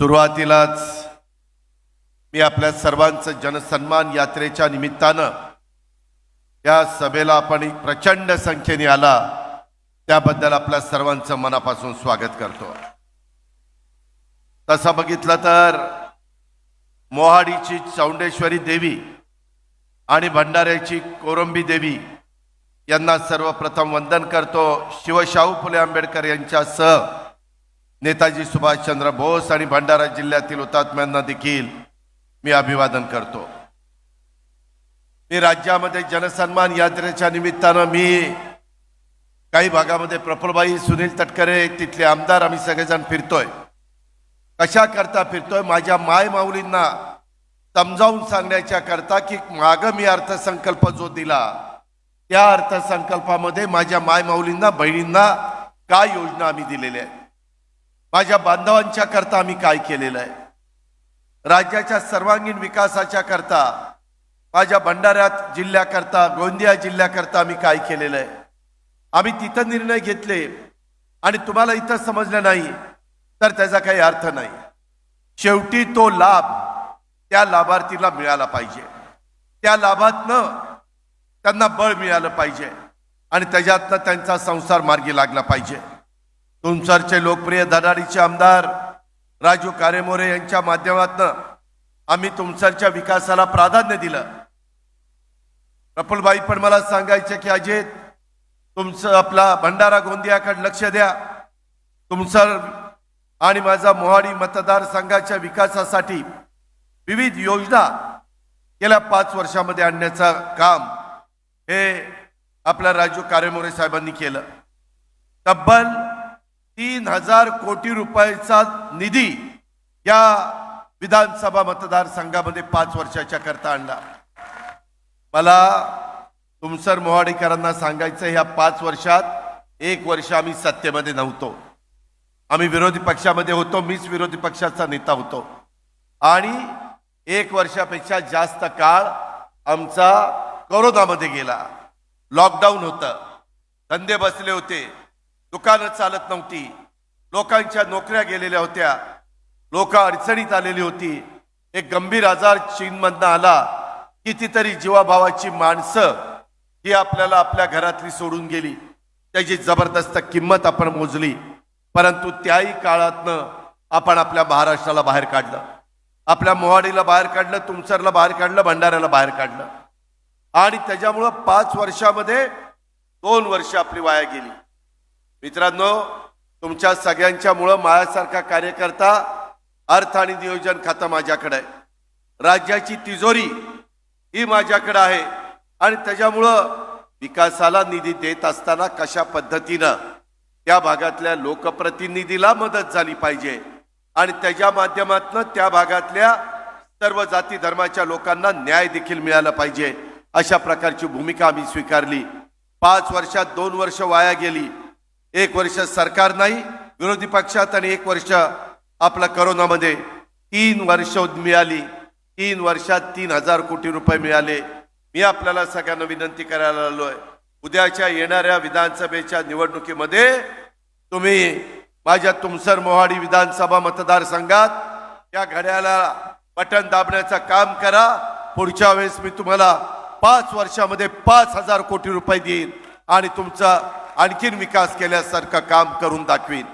सुरुवातीलाच मी आपल्या सर्वांचं जनसन्मान यात्रेच्या निमित्तानं या सभेला आपण प्रचंड संख्येने आला. त्याबद्दल आपल्या सर्वांचं मनापासून स्वागत करतो. तसं बघितलं तर मोहाडीची चौंडेश्वरी देवी आणि भंडाऱ्याची कोरंबी देवी यांना सर्वप्रथम वंदन करतो. शिवशाहू फुले आंबेडकर यांच्यासह नेताजी सुभाषचंद्र बोस आणि भंडारा जिल्ह्यातील हुतात्म्यांना देखील मी अभिवादन करतो. मी राज्यामध्ये जनसन्मान यात्रेच्या निमित्तानं मी काही भागामध्ये प्रफुलबाई सुनील तटकरे तिथले आमदार आम्ही सगळेजण फिरतोय. कशा करता फिरतोय? माझ्या माय माऊलींना समजावून सांगण्याच्या करता की मागं मी अर्थसंकल्प जो दिला त्या अर्थसंकल्पामध्ये माझ्या माय माऊलींना बहिणींना काय योजना आम्ही दिलेल्या आहेत? माझ्या बांधवांच्या करता आम्ही काय केलेलं आहे? राज्याच्या सर्वांगीण विकासाच्या करता माझ्या भंडाऱ्यात जिल्ह्याकरता गोंदिया जिल्ह्याकरता आम्ही काय केलेलं आहे? आम्ही तिथं निर्णय घेतले आणि तुम्हाला इथं समजलं नाही तर त्याचा काही अर्थ नाही. शेवटी तो लाभ त्या लाभार्थीला मिळाला पाहिजे. त्या लाभातनं त्यांना बळ मिळालं पाहिजे आणि त्याच्यातनं त्यांचा संसार मार्गी लागला पाहिजे. तुमसरचे लोकप्रिय धडाडीचे आमदार राजू कारेमोरे यांच्या माध्यमातून आम्ही तुमसरच्या विकासाला प्राधान्य दिलं. प्रफुलबाई पण मला सांगायचे की अजित तुमचं आपला भंडारा गोंदियाकडे लक्ष द्या. तुमसर आणि माझा मोहाडी मतदारसंघाच्या विकासासाठी विविध योजना गेल्या पाच वर्षामध्ये आणण्याचं काम हे आपल्या राजू कारेमोरे साहेबांनी केलं. तब्बल तीन हजार कोटी रुपयाचा निधी या विधानसभा मतदारसंघामध्ये पाच वर्षाच्या करता आणला. मला तुमसर मोहाडेकरांना सांगायचं ह्या पाच वर्षात एक वर्ष आम्ही सत्तेमध्ये नव्हतो. आम्ही विरोधी पक्षामध्ये होतो मीच विरोधी पक्षाचा नेता होतो. आणि एक वर्षापेक्षा जास्त काळ आमचा कोरोनामध्ये गेला. लॉकडाऊन होतं. धंदे बसले होते. दुकानं चालत नव्हती. लोकांच्या नोकऱ्या गेलेल्या होत्या. लोक अडचणीत आलेली होती. एक गंभीर आजार चीनमधनं आला. कितीतरी जीवाभावाची माणसं ही आपल्याला आपल्या घरातली सोडून गेली. त्याची जबरदस्त किंमत आपण मोजली. परंतु त्याही काळातनं आपण आपल्या महाराष्ट्राला बाहेर काढलं. आपल्या मोहाडीला बाहेर काढलं तुमसरला बाहेर काढलं भंडाऱ्याला बाहेर काढलं. आणि त्याच्यामुळं पाच वर्षामध्ये दोन वर्ष आपली वाया गेली. मित्रांनो तुमच्या सगळ्यांच्यामुळं माझ्यासारखा कार्यकर्ता अर्थ आणि नियोजन खातं माझ्याकडे आहे. राज्याची तिजोरी ही माझ्याकडे आहे आणि त्याच्यामुळं विकासाला निधी देत असताना कशा पद्धतीनं त्या भागातल्या लोकप्रतिनिधीला मदत झाली पाहिजे आणि त्याच्या माध्यमातून त्या भागातल्या सर्व जाती धर्माच्या लोकांना न्याय देखील मिळाला पाहिजे अशा प्रकारची भूमिका आम्ही स्वीकारली. पाच वर्षात दोन वर्ष वाया गेली. एक वर्ष सरकार नाही विरोधी पक्षात आणि एक वर्ष आपला करोनामध्ये. तीन वर्ष मिळाली. तीन वर्षात तीन हजार कोटी रुपये मिळाले. मी आपल्याला सगळ्यांना विनंती करायला आलोय उद्याच्या येणाऱ्या विधानसभेच्या निवडणुकीमध्ये तुम्ही माझ्या तुमसर मोहाडी विधानसभा मतदारसंघात या घड्याला बटन दाबण्याचं काम करा. पुढच्या वेळेस मी तुम्हाला पाच वर्षामध्ये पाच हजार कोटी रुपये देईन आणि तुमचा आणखीन विकास केल्यासारखं काम करून दाखवीन.